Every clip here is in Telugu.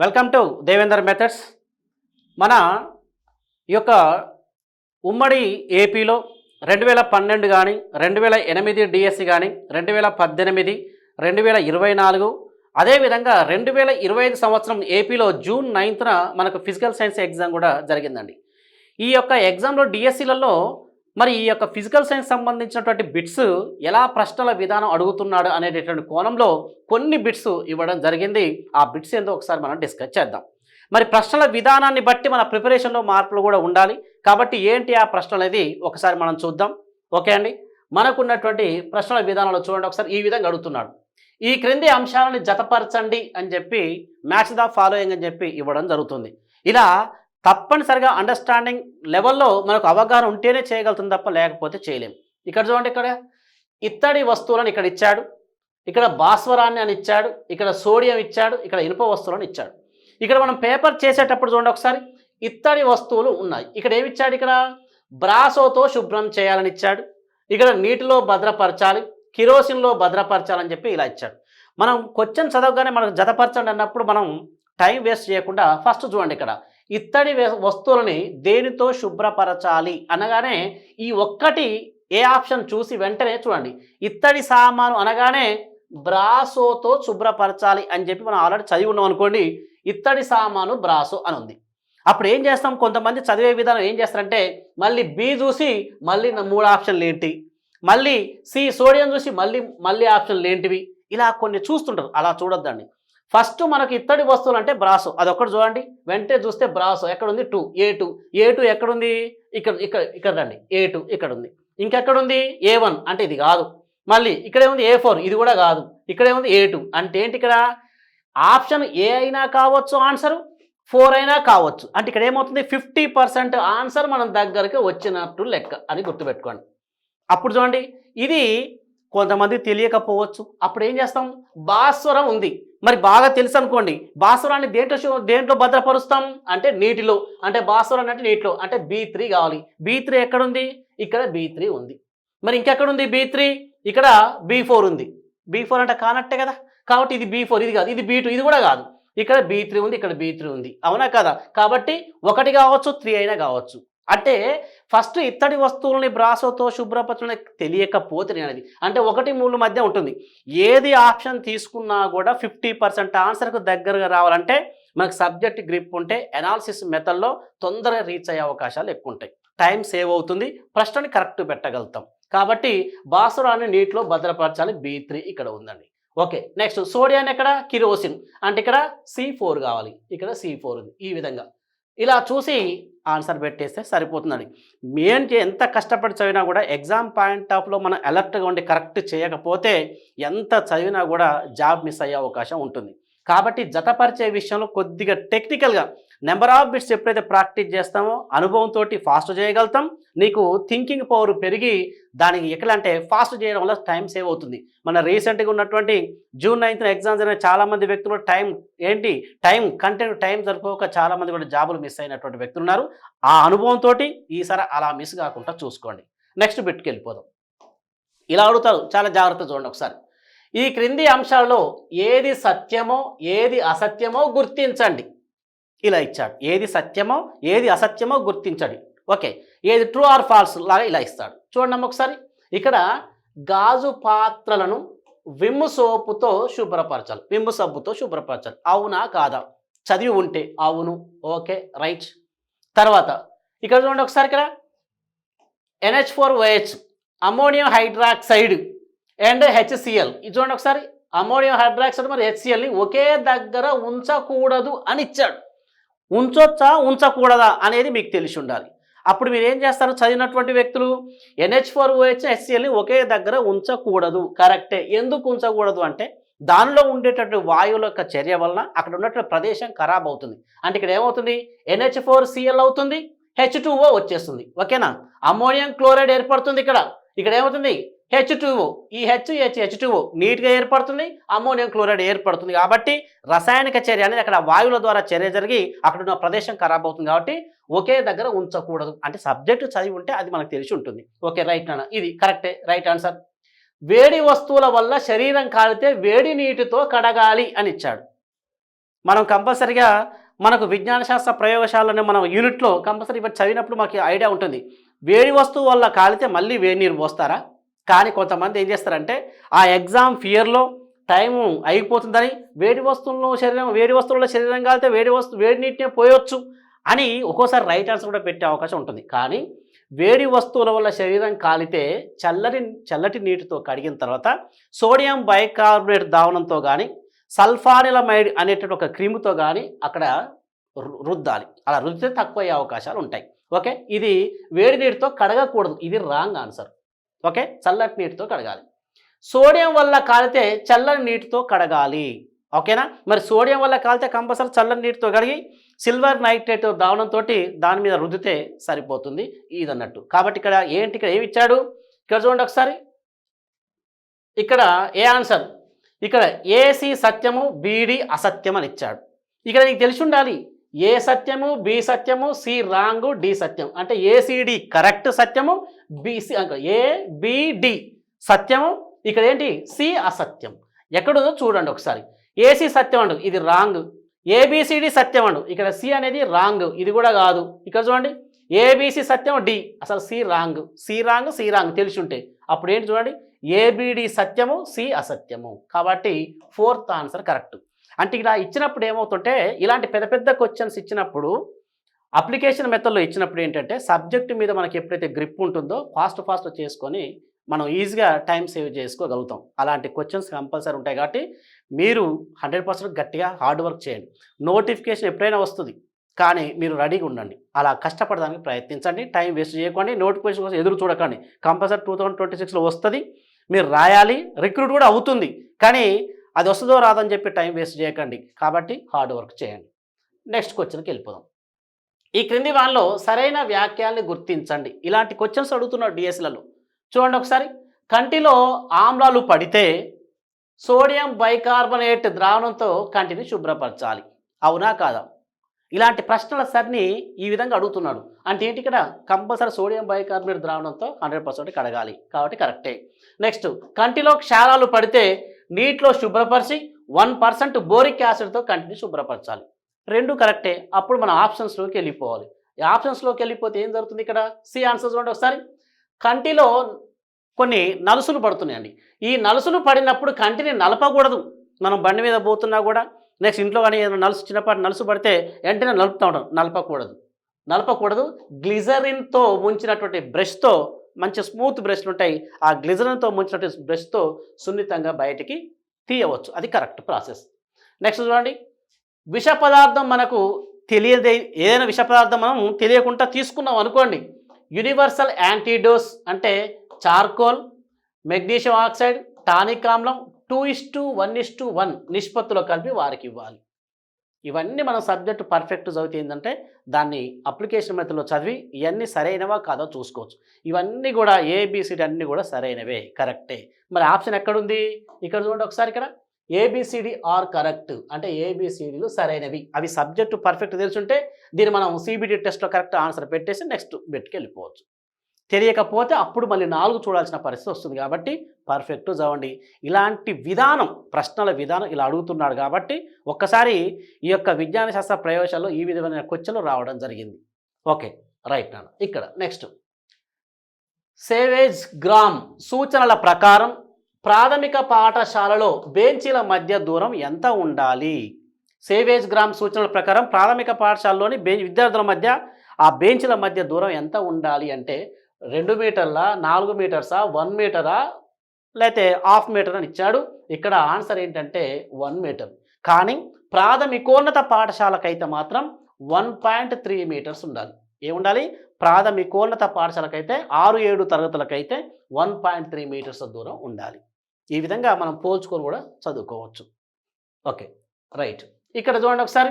వెల్కమ్ టు దేవేందర్ మెథడ్స్ మన ఈ యొక్క ఉమ్మడి ఏపీలో రెండు వేల పన్నెండు కానీ రెండు వేల ఎనిమిది డిఎస్సి కానీ రెండు వేల పద్దెనిమిది రెండు వేల ఇరవై నాలుగు అదేవిధంగా రెండు వేల ఇరవై ఐదు సంవత్సరం ఏపీలో జూన్ నైన్త్న మనకు ఫిజికల్ సైన్స్ ఎగ్జామ్ కూడా జరిగిందండి. ఈ యొక్క ఎగ్జామ్లో డిఎస్సిలలో మరి ఈ యొక్క ఫిజికల్ సైన్స్ సంబంధించినటువంటి బిట్స్ ఎలా ప్రశ్నల విధానం అడుగుతున్నాడు అనేటటువంటి కోణంలో కొన్ని బిట్స్ ఇవ్వడం జరిగింది. ఆ బిట్స్ ఏందో ఒకసారి మనం డిస్కస్ చేద్దాం. మరి ప్రశ్నల విధానాన్ని బట్టి మన ప్రిపరేషన్లో మార్పులు కూడా ఉండాలి. కాబట్టి ఏంటి ఆ ప్రశ్న అనేది ఒకసారి మనం చూద్దాం. ఓకే అండి? మనకున్నటువంటి ప్రశ్నల విధానంలో చూడండి. ఒకసారి ఈ విధంగా అడుగుతున్నాడు. ఈ క్రింది అంశాలను జతపరచండి అని చెప్పి మ్యాచ్ ద ఫాలోయింగ్ అని చెప్పి ఇవ్వడం జరుగుతుంది. ఇలా తప్పనిసరిగా అండర్స్టాండింగ్ లెవెల్లో మనకు అవగాహన ఉంటేనే చేయగలుగుతుంది తప్ప లేకపోతే చేయలేము ఇక్కడ చూడండి ఇక్కడ ఇత్తడి వస్తువులను ఇక్కడ ఇచ్చాడు ఇక్కడ భాస్వరాన్ని అని ఇచ్చాడు ఇక్కడ సోడియం ఇచ్చాడు ఇక్కడ ఇనుప వస్తువులను ఇచ్చాడు. ఇక్కడ మనం పేపర్ చేసేటప్పుడు చూడండి ఒకసారి ఇత్తడి వస్తువులు ఉన్నాయి. ఇక్కడ ఏమిచ్చాడు ఇక్కడ? బ్రాసోతో శుభ్రం చేయాలని ఇచ్చాడు. ఇక్కడ నీటిలో భద్రపరచాలి కిరోసిన్లో భద్రపరచాలని చెప్పి ఇలా ఇచ్చాడు. మనం క్వశ్చన్ చదవగానే మనకు జతపరచండి అన్నప్పుడు మనం టైం వేస్ట్ చేయకుండా ఫస్ట్ చూడండి ఇక్కడ ఇత్తడి వస్తువులని దేనితో శుభ్రపరచాలి అనగానే ఈ ఒక్కటి ఏ ఆప్షన్ చూసి వెంటనే చూడండి. ఇత్తడి సామాను అనగానే బ్రాసోతో శుభ్రపరచాలి అని చెప్పి మనం ఆల్రెడీ చదివి ఉన్నాం అనుకోండి ఇత్తడి సామాను బ్రాసో అని ఉంది. అప్పుడు ఏం చేస్తాం? కొంతమంది చదివే విధానం ఏం చేస్తారంటే మళ్ళీ బి చూసి మళ్ళీ మూడు ఆప్షన్లు ఏంటి? మళ్ళీ సి సోడియం చూసి మళ్ళీ మళ్ళీ ఆప్షన్లు ఏంటివి? ఇలా కొన్ని చూస్తుంటారు. అలా చూడొద్దండి. ఫస్ట్ మనకి ఇత్తడి వస్తువులు అంటే బ్రాసు. అదొక్కటి చూడండి. వెంటనే చూస్తే బ్రాసో. ఎక్కడ ఉంది two. A two. A two ఎక్కడుంది? ఇక్కడ ఇక్కడ ఇక్కడ రండి. ఏ టూ ఇక్కడ ఉంది ఇంకెక్కడుంది? ఏ వన్. అంటే ఇది కాదు. మళ్ళీ ఇక్కడే ఉంది ఏ ఫోర్. ఇది కూడా కాదు. ఇక్కడే ఉంది ఏ టూ. అంటే ఏంటి ఇక్కడ? ఆప్షన్ ఏ అయినా కావచ్చు ఆన్సర్ ఫోర్ అయినా కావచ్చు. అంటే ఇక్కడ ఏమవుతుంది? ఫిఫ్టీ పర్సెంట్ ఆన్సర్ మనం దగ్గరకు వచ్చినట్టు లెక్క అని గుర్తుపెట్టుకోండి. అప్పుడు చూడండి. ఇది కొంతమంది తెలియకపోవచ్చు. అప్పుడు ఏం చేస్తాం? భాస్వరం ఉంది. మరి బాగా తెలుసు అనుకోండి భాస్వరాన్ని దేంట్లో దేంట్లో భద్రపరుస్తాం? అంటే నీటిలో. అంటే భాస్వరం అంటే నీటిలో. అంటే బీ త్రీ కావాలి. బీ త్రీ ఎక్కడుంది? ఇక్కడ బీ త్రీ ఉంది. మరి ఇంకెక్కడుంది బీ త్రీ ఇక్కడ బీ ఫోర్ ఉంది. బీ ఫోర్ అంటే కానట్టే కదా? కాబట్టి ఇది బీ ఫోర్ ఇది కాదు. ఇది బీ టూ ఇది కూడా కాదు. ఇక్కడ బీ త్రీ ఉంది ఇక్కడ బీ త్రీ ఉంది. అవునా కదా? కాబట్టి ఒకటి కావచ్చు త్రీ అయినా కావచ్చు. అంటే ఫస్ట్ ఇత్తడి వస్తువులని బ్రాసోతో శుభ్రపరచడం తెలియకపోతే నేను అది అంటే ఒకటి మూడు మధ్య ఉంటుంది. ఏది ఆప్షన్ తీసుకున్నా కూడా ఫిఫ్టీ పర్సెంట్ ఆన్సర్కు దగ్గరగా రావాలంటే మనకు సబ్జెక్ట్ గ్రిప్ ఉంటే అనాలిసిస్ మెథడ్లో తొందరగా రీచ్ అయ్యే అవకాశాలు ఎక్కువ ఉంటాయి. టైం సేవ్ అవుతుంది. ప్రశ్నని కరెక్ట్ పెట్టగలుగుతాం. కాబట్టి బాసురాన్ని నీటిలో భద్రపరచాలి. బీ త్రీ ఇక్కడ ఉందండి. ఓకే నెక్స్ట్ సోడియాన్ ఎక్కడ? కిరోసిన్. అంటే ఇక్కడ సి ఫోర్ కావాలి. ఇక్కడ సి ఫోర్ ఉంది. ఈ విధంగా. ఇలా చూసి ఆన్సర్ పెట్టేస్తే సరిపోతుందండి. ఏంటి ఎంత కష్టపడి చదివినా కూడా ఎగ్జామ్ పాయింట్ ఆఫ్లో మనం అలర్ట్గా ఉండి కరెక్ట్ చేయకపోతే ఎంత చదివినా కూడా జాబ్ మిస్ అయ్యే అవకాశం ఉంటుంది. కాబట్టి జతపరిచే విషయంలో కొద్దిగా టెక్నికల్గా నెంబర్ ఆఫ్ బిట్స్ ఎప్పుడైతే ప్రాక్టీస్ చేస్తామో అనుభవంతో ఫాస్ట్ చేయగలుగుతాం నీకు థింకింగ్ పవర్ పెరిగి దానికి ఎట్లా అంటే ఫాస్ట్ చేయడం వల్ల టైం సేవ్ అవుతుంది. మన రీసెంట్గా ఉన్నటువంటి జూన్ నైన్త్ ఎగ్జామ్ జరిగిన చాలామంది వ్యక్తులు టైం ఏంటి? టైం కంటెంట్ టైం సరిపోక చాలామంది కూడా జాబులు మిస్ అయినటువంటి వ్యక్తులు ఉన్నారు. ఆ అనుభవంతో ఈసారి అలా మిస్ కాకుండా చూసుకోండి. నెక్స్ట్ బిట్కి వెళ్ళిపోదాం. ఇలా అడుగుతారు. చాలా జాగ్రత్త చూడండి ఒకసారి. ఈ క్రింది అంశాలలో ఏది సత్యమో ఏది అసత్యమో గుర్తించండి. ఇలా ఇచ్చాడు. ఏది సత్యమో ఏది అసత్యమో గుర్తించండి. ఓకే. ఏది ట్రూ ఆర్ ఫాల్స్ లాగా ఇలా ఇస్తాడు. చూడండి ఒకసారి. ఇక్కడ గాజు పాత్రలను విమ్ము సోపుతో శుభ్రపరచాలి. విమ్ము సబ్బుతో శుభ్రపరచాలి. అవునా కాదా? చదివి ఉంటే అవును. ఓకే. రైట్. తర్వాత ఇక్కడ చూడండి ఒకసారి ఇక్కడ. NH four OH ammonium hydroxide and HCl ఇది చూడండి ఒకసారి. అమోనియం హైడ్రాక్సైడ్ మరి హెచ్సిఎల్ని ఒకే దగ్గర ఉంచకూడదు అని ఇచ్చాడు. ఉంచొచ్చా? ఉంచకూడదా అనేది మీకు తెలిసి ఉండాలి. అప్పుడు మీరు ఏం చేస్తారు? చదివినటువంటి వ్యక్తులు ఎన్హెచ్ ఫోర్ ఓహెచ్ హెచ్సిఎల్ని ఒకే దగ్గర ఉంచకూడదు. కరెక్టే ఎందుకు ఉంచకూడదు అంటే దానిలో ఉండేటటువంటి వాయువుల యొక్క చర్య వలన అక్కడ ఉన్నటువంటి ప్రదేశం ఖరాబ్ అవుతుంది. అంటే ఇక్కడ ఏమవుతుంది? ఎన్హెచ్ ఫోర్ సిఎల్ అవుతుంది హెచ్ టూఓ వచ్చేస్తుంది. ఓకేనా? అమ్మోనియం క్లోరైడ్ ఏర్పడుతుంది ఇక్కడ. ఇక్కడ ఏమవుతుంది? హెచ్ టూఓ ఈ H H H two O నీట్గా ఏర్పడుతుంది అమ్మోనియం క్లోరైడ్ ఏర్పడుతుంది కాబట్టి రసాయనిక చర్య అనేది అక్కడ వాయువుల ద్వారా చర్య జరిగి అక్కడ ఉన్న ప్రదేశం ఖరాబ్ అవుతుంది కాబట్టి ఒకే దగ్గర ఉంచకూడదు. అంటే సబ్జెక్టు చదివి ఉంటే అది మనకు తెలిసి ఉంటుంది. ఓకే రైట్ అన్న ఇది కరెక్టే రైట్ ఆన్సర్. వేడి వస్తువుల వల్ల శరీరం కాలితే వేడి నీటితో కడగాలి అని ఇచ్చాడు. మనం కంపల్సరిగా మనకు విజ్ఞాన శాస్త్ర ప్రయోగశాలనే మనం యూనిట్లో కంపల్సరీ ఇప్పుడు చదివినప్పుడు మాకు ఐడియా ఉంటుంది. వేడి వస్తువు వల్ల కాలితే మళ్ళీ వేడి నీరు పోస్తారా? కానీ కొంతమంది ఏం చేస్తారంటే ఆ ఎగ్జామ్ ఫియర్లో టైం అయిపోతుందని వేడి వస్తువుల్లో శరీరం వేడి వస్తువుల్లో శరీరం కాలితే వేడి వస్తువు వేడి నీటినే పోయొచ్చు అని ఒక్కోసారి రైట్ ఆన్సర్ కూడా పెట్టే అవకాశం ఉంటుంది. కానీ వేడి వస్తువుల వల్ల శరీరం కాలితే చల్లటి చల్లటి నీటితో కడిగిన తర్వాత సోడియం బైకార్బోనేట్ దావనంతో కానీ సల్ఫానిలమైడ్ అనేటువంటి ఒక క్రీముతో కానీ అక్కడ రు- రుద్దాలి. అలా రుద్దితే తక్కువ అయ్యే అవకాశాలు ఉంటాయి. ఓకే? ఇది వేడి నీటితో కడగకూడదు. ఇది రాంగ్ ఆన్సర్. ఓకే? చల్లటి నీటితో కడగాలి. సోడియం వల్ల కాలితే చల్లని నీటితో కడగాలి. ఓకేనా? మరి సోడియం వల్ల కాలితే కంపల్సరీ చల్లని నీటితో కడిగి సిల్వర్ నైట్రేట్ దావనంతో దాని మీద రుద్దితే సరిపోతుంది. ఇది అన్నట్టు కాబట్టి ఇక్కడ ఏంటి? ఇక్కడ ఏమి ఇచ్చాడు? ఇక్కడ చూడండి ఒకసారి. ఇక్కడ ఏ ఆన్సర్? ఇక్కడ ఏసీ సత్యము బీడి అసత్యం అని ఇచ్చాడు. ఇక్కడ నీకు తెలిసి ఉండాలి. ఏ సత్యము బి సత్యము సి రాంగ్ డి సత్యం. అంటే ఏసిడి కరెక్ట్ సత్యము బిసి ఏ బిడి సత్యము ఇక్కడ ఏంటి? సి అసత్యం. ఎక్కడుందో చూడండి ఒకసారి. ఏసి సత్యం అండు ఇది రాంగ్. ఏబిసిడి సత్యం అండు ఇక్కడ సి అనేది రాంగ్. ఇది కూడా కాదు. ఇక్కడ చూడండి. ఏబిసి సత్యం డి. అసలు C wrong. C wrong C wrong తెలిసి ఉంటే అప్పుడు ఏంటి చూడండి? ఏబిడి సత్యము సి అసత్యము. కాబట్టి ఫోర్త్ ఆన్సర్ కరెక్ట్. అంటే ఇలా ఇచ్చినప్పుడు ఏమవుతుంటే ఇలాంటి పెద్ద పెద్ద క్వశ్చన్స్ ఇచ్చినప్పుడు అప్లికేషన్ మెథడ్లో ఇచ్చినప్పుడు ఏంటంటే సబ్జెక్ట్ మీద మనకి ఎప్పుడైతే గ్రిప్ ఉంటుందో ఫాస్ట్ ఫాస్ట్ చేసుకొని మనం ఈజీగా టైం సేవ్ చేసుకోగలుగుతాం. అలాంటి క్వశ్చన్స్ కంపల్సరీ ఉంటాయి కాబట్టి మీరు హండ్రెడ్ పర్సెంట్ గట్టిగా హార్డ్ వర్క్ చేయండి. నోటిఫికేషన్ ఎప్పుడైనా వస్తుంది కానీ మీరు రెడీగా ఉండండి. అలా కష్టపడడానికి ప్రయత్నించండి. టైం వేస్ట్ చేయకండి. నోటిఫికేషన్ కోసం ఎదురు చూడకండి. కంపల్సరీ టూ థౌజండ్ ట్వంటీ సిక్స్లో వస్తుంది మీరు రాయాలి రిక్రూట్ కూడా అవుతుంది. కానీ అది వస్తుందో రాదని చెప్పి టైం వేస్ట్ చేయకండి. కాబట్టి హార్డ్ వర్క్ చేయండి. నెక్స్ట్ క్వశ్చన్కి వెళ్ళిపోదాం. ఈ క్రింది వాళ్ళలో సరైన వ్యాఖ్యల్ని గుర్తించండి. ఇలాంటి క్వశ్చన్స్ అడుగుతున్నారు డిఎస్లలో చూడండి ఒకసారి. కంటిలో ఆమ్లాలు పడితే సోడియం బైకార్బనేట్ ద్రావణంతో కంటిని శుభ్రపరచాలి. అవునా కాదా? ఇలాంటి ప్రశ్నల సరిని ఈ విధంగా అడుగుతున్నాడు. అంటే ఏంటి ఇక్కడ? కంపల్సరీ సోడియం బైకార్బోనేట్ ద్రావణంతో హండ్రెడ్ పర్సెంట్ కడగాలి. కాబట్టి కరెక్టే. నెక్స్ట్ కంటిలో క్షారాలు పడితే నీటిలో శుభ్రపరిచి వన్ పర్సెంట్ బోరిక్ యాసిడ్తో కంటిని శుభ్రపరచాలి. రెండు కరెక్టే. అప్పుడు మన ఆప్షన్స్లోకి వెళ్ళిపోవాలి. ఈ ఆప్షన్స్లోకి వెళ్ళిపోతే ఏం జరుగుతుంది ఇక్కడ? సి ఆన్సర్ చూడండి ఒకసారి. కంటిలో కొన్ని నలుసులు పడుతున్నాయండి. ఈ నలుసులు పడినప్పుడు కంటిని నలపకూడదు. మనం బండి మీద పోతున్నా కూడా నెక్స్ట్ ఇంట్లో కానీ ఏదైనా నలుసు చిన్నపాటి నలుసు పడితే వెంటనే నలుపుతూ ఉంటాం. నలపకూడదు. నలపకూడదు. గ్లిజరిన్తో ముంచినటువంటి బ్రష్తో మంచి స్మూత్ బ్రష్లు ఉంటాయి ఆ గ్లిజరన్తో ముంచినటువంటి బ్రష్తో సున్నితంగా బయటికి తీయవచ్చు. అది కరెక్ట్ ప్రాసెస్. నెక్స్ట్ చూడండి. విష పదార్థం మనకు తెలియదే ఏదైనా విష పదార్థం మనం తెలియకుండా తీసుకున్నాం అనుకోండి. యూనివర్సల్ యాంటీడోస్ అంటే చార్కోల్ మెగ్నీషియం ఆక్సైడ్ టానిక్ ఆమ్లం two is to one is to one నిష్పత్తిలో కలిపి వారికి ఇవ్వాలి. ఇవన్నీ మనం సబ్జెక్టు పర్ఫెక్ట్ చదివితే ఏంటంటే దాన్ని అప్లికేషన్ మెథడ్లో చదివి ఇవన్నీ సరైనవా కాదో చూసుకోవచ్చు. ఇవన్నీ కూడా ఏబిసిడి అన్నీ కూడా సరైనవే కరెక్టే. మరి ఆప్షన్ ఎక్కడుంది? ఇక్కడ చూడండి ఒకసారి ఇక్కడ. ఏబిసిడి ఆర్ కరెక్ట్ అంటే ఏబిసిడీలు సరైనవి. అవి సబ్జెక్టు పర్ఫెక్ట్ తెలుసుంటే దీన్ని మనం సిబిటి టెస్ట్లో కరెక్ట్ ఆన్సర్ పెట్టేసి నెక్స్ట్ బెట్కి వెళ్ళిపోవచ్చు. తెలియకపోతే అప్పుడు మళ్ళీ నాలుగు చూడాల్సిన పరిస్థితి వస్తుంది కాబట్టి పర్ఫెక్ట్ చదవండి. ఇలాంటి విధానం ప్రశ్నల విధానం ఇలా అడుగుతున్నాడు కాబట్టి ఒక్కసారి ఈ యొక్క విజ్ఞాన శాస్త్ర ప్రయోగశాలలో ఈ విధమైన క్వశ్చన్లు రావడం జరిగింది. ఓకే రైట్ నాన్న. ఇక్కడ నెక్స్ట్ సేవేజ్ గ్రామ్ సూచనల ప్రకారం ప్రాథమిక పాఠశాలలో బెంచీల మధ్య దూరం ఎంత ఉండాలి? సేవేజ్ గ్రామ్ సూచనల ప్రకారం ప్రాథమిక పాఠశాలలోని బె విద్యార్థుల మధ్య ఆ బెంచ్ల మధ్య దూరం ఎంత ఉండాలి అంటే రెండు మీటర్ల నాలుగు మీటర్సా వన్ మీటరా లేతే హాఫ్ మీటర్ అని ఇచ్చాడు. ఇక్కడ ఆన్సర్ ఏంటంటే వన్ మీటర్. కానీ ప్రాథమికోన్నత పాఠశాలకైతే మాత్రం వన్ పాయింట్ త్రీ మీటర్స్ ఉండాలి. ఏముండాలి? ప్రాథమికోన్నత పాఠశాలకైతే ఆరు ఏడు తరగతులకైతే వన్ పాయింట్ త్రీ మీటర్స్ దూరం ఉండాలి. ఈ విధంగా మనం పోల్చుకొని కూడా చదువుకోవచ్చు. Okay right. ఇక్కడ చూడండి ఒకసారి.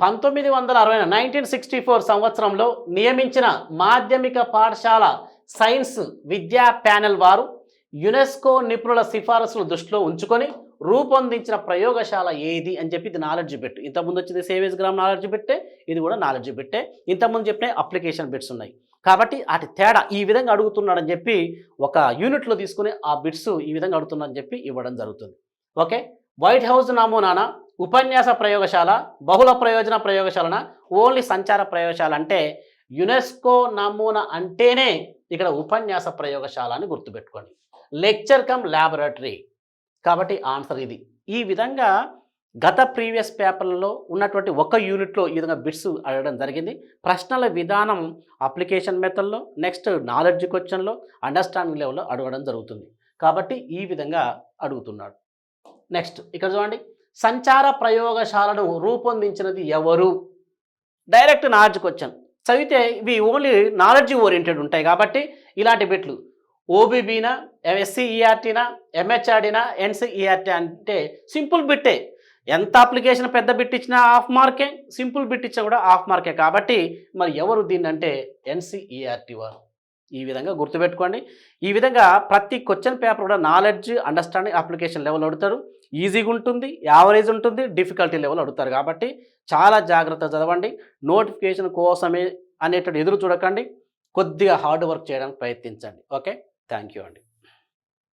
పంతొమ్మిది వందల అరవై నైన్టీన్ సిక్స్టీ ఫోర్ సంవత్సరంలో నియమించిన మాధ్యమిక పాఠశాల సైన్స్ విద్యా ప్యానెల్ వారు యునెస్కో నిపుణుల సిఫారసులు దృష్టిలో ఉంచుకొని రూపొందించిన ప్రయోగశాల ఏది అని చెప్పి ఇది నాలెడ్జ్ బిట్. ఇంతకుముందు వచ్చింది సేవేజ్ గ్రామ్ నాలెడ్జ్ బిట్టే ఇది కూడా నాలెడ్జ్ బిట్టే. ఇంతకుముందు చెప్పిన అప్లికేషన్ బిట్స్ ఉన్నాయి. కాబట్టి అటు తేడా ఈ విధంగా అడుగుతున్నాడని చెప్పి ఒక యూనిట్లో తీసుకుని ఆ బిట్స్ ఈ విధంగా అడుగుతున్నాడని చెప్పి ఇవ్వడం జరుగుతుంది. ఓకే? వైట్ హౌస్ నమూనాన? ఉపన్యాస ప్రయోగశాల బహుళ ప్రయోజన ప్రయోగశాలన ఓన్లీ సంచార ప్రయోగశాల అంటే యునెస్కో నమూనా అంటేనే ఇక్కడ ఉపన్యాస ప్రయోగశాల అని గుర్తుపెట్టుకోండి. లెక్చర్ కమ్ ల్యాబొరేటరీ కాబట్టి ఆన్సర్ ఇది. ఈ విధంగా గత ప్రీవియస్ పేపర్లలో ఉన్నటువంటి ఒక యూనిట్లో ఈ విధంగా బిట్స్ అడగడం జరిగింది. ప్రశ్నల విధానం అప్లికేషన్ మెథడ్లో నెక్స్ట్ నాలెడ్జ్ క్వశ్చన్లో అండర్స్టాండింగ్ లెవెల్లో అడగడం జరుగుతుంది. కాబట్టి ఈ విధంగా అడుగుతున్నాడు. నెక్స్ట్ ఇక్కడ చూడండి. సంచార ప్రయోగశాలను రూపొందించినది ఎవరు? Direct knowledge question. చదివితే ఇవి ఓన్లీ నాలెడ్జ్ ఓరియంటెడ్ ఉంటాయి కాబట్టి ఇలాంటి బిట్లు. ఓబీబీనా ఎస్సీఈఆర్టీనా ఎంహెచ్ఆర్డీనా ఎన్సీఈఆర్టీ అంటే సింపుల్ బిట్టే. ఎంత అప్లికేషన్ పెద్ద బిట్ ఇచ్చినా హాఫ్ మార్కే సింపుల్ బిట్ ఇచ్చినా కూడా హాఫ్ మార్కే. కాబట్టి మరి ఎవరు దీన్ని అంటే ఎన్సీఈఆర్టీ వారు? ఈ విధంగా గుర్తుపెట్టుకోండి. ఈ విధంగా ప్రతి క్వశ్చన్ పేపర్ కూడా నాలెడ్జ్ అండర్స్టాండింగ్ అప్లికేషన్ లెవెల్ అడుగుతారు. ఈజీగా ఉంటుంది యావరేజ్ ఉంటుంది డిఫికల్టీ లెవెల్ అడుగుతారు. కాబట్టి చాలా జాగ్రత్త చదవండి. నోటిఫికేషన్ కోసమే అనేటువంటి ఎదురు చూడకండి. కొద్దిగా హార్డ్ వర్క్ చేయడానికి ప్రయత్నించండి. ఓకే థ్యాంక్ యూ అండి.